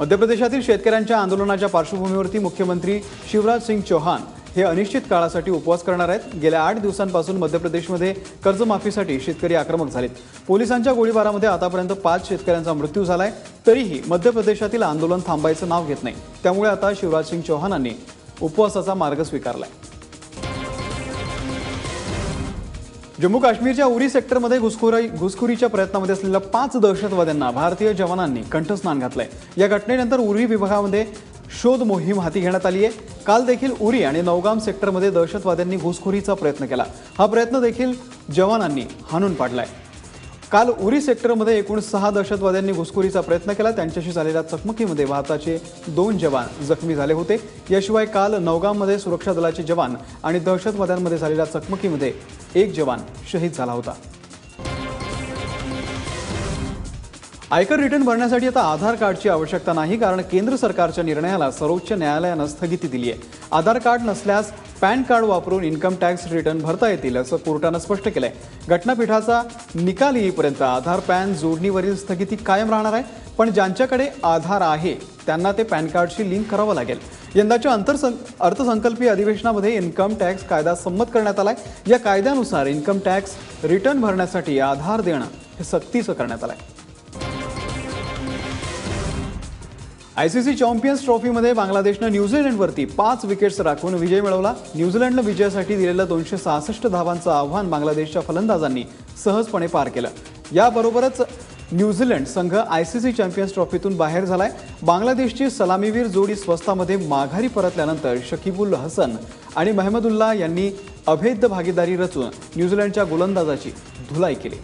मध्य प्रदेशातील शेतकऱ्यांच्या आंदोलनाच्या पार्श्वभूमीवरती मुख्यमंत्री शिवराज सिंग चौहान हे अनिश्चित काळासाठी उपवास करणार आहेत. गेल्या आठ दिवसांपासून मध्य प्रदेशमध्ये कर्जमाफीसाठी शेतकरी आक्रमक झालेत. पोलिसांच्या गोळीबारामध्ये आतापर्यंत पाच शेतकऱ्यांचा मृत्यू झालाय. तरीही मध्य प्रदेशातील आंदोलन थांबायचं नाव घेत नाही. त्यामुळे आता शिवराज सिंग चौहानांनी उपवासाचा मार्ग स्वीकारलाय. जम्मू काश्मीरच्या उरी सेक्टरमध्ये घुसखोरी घुसखोरीच्या प्रयत्नामध्ये असलेल्या पाच दहशतवाद्यांना भारतीय जवानांनी कंठस्नान घातलंय. या घटनेनंतर उरी विभागामध्ये शोध मोहीम हाती घेण्यात आली आहे. काल देखील उरी आणि नौगाम सेक्टरमध्ये दहशतवाद्यांनी घुसखोरीचा प्रयत्न केला. हा प्रयत्न देखील जवानांनी हाणून पाडलाय. काल उरी सेक्टरमध्ये एकूण सहा दहशतवाद्यांनी घुसखोरीचा प्रयत्न केला. त्यांच्याशी झालेल्या चकमकीमध्ये भारताचे दोन जवान जखमी झाले होते. याशिवाय काल नौगाममध्ये सुरक्षा दलाचे जवान आणि दहशतवाद्यांमध्ये झालेल्या चकमकीमध्ये एक जवान शहीद झाला होता. आयकर रिटर्न भरण्यासाठी आता आधार कार्डची आवश्यकता नाही कारण केंद्र सरकारच्या निर्णयाला सर्वोच्च न्यायालयानं स्थगिती दिली आहे आधार कार्ड नसल्यास पॅन कार्ड वापरून इन्कम टॅक्स रिटर्न भरता येतील असं कोर्टानं स्पष्ट केलंय. घटनापीठाचा निकाल येईपर्यंत आधार पॅन जोडणीवरील स्थगिती कायम राहणार आहे पण ज्यांच्याकडे आधार आहे त्यांना ते पॅन कार्डशी लिंक करावं लागेल. यंदाच्या अंतरसं अर्थसंकल्पीय अधिवेशनामध्ये इन्कम टॅक्स कायदा संमत करण्यात आला आहे या कायद्यानुसार इन्कम टॅक्स रिटर्न भरण्यासाठी आधार देणं हे सक्तीचं करण्यात आलंय. आयसीसी चॅम्पियन्स ट्रॉफीमध्ये बांगलादेशनं न्यूझीलंडवरती पाच विकेट्स राखून विजय मिळवला. न्यूझीलंडनं विजयासाठी दिलेलं दोनशे सहासष्ट धावांचं आव्हान बांगलादेशच्या फलंदाजांनी सहजपणे पार केलं. याबरोबरच न्यूझीलंड संघ आयसीसी चॅम्पियन्स ट्रॉफीतून बाहेर झालाय. बांगलादेशची सलामीवीर जोडी स्वस्तामध्ये माघारी परतल्यानंतर शकीबुल हसन आणि महमदुल्ला यांनी अभेद्य भागीदारी रचून न्यूझीलंडच्या गोलंदाजाची धुलाई केली.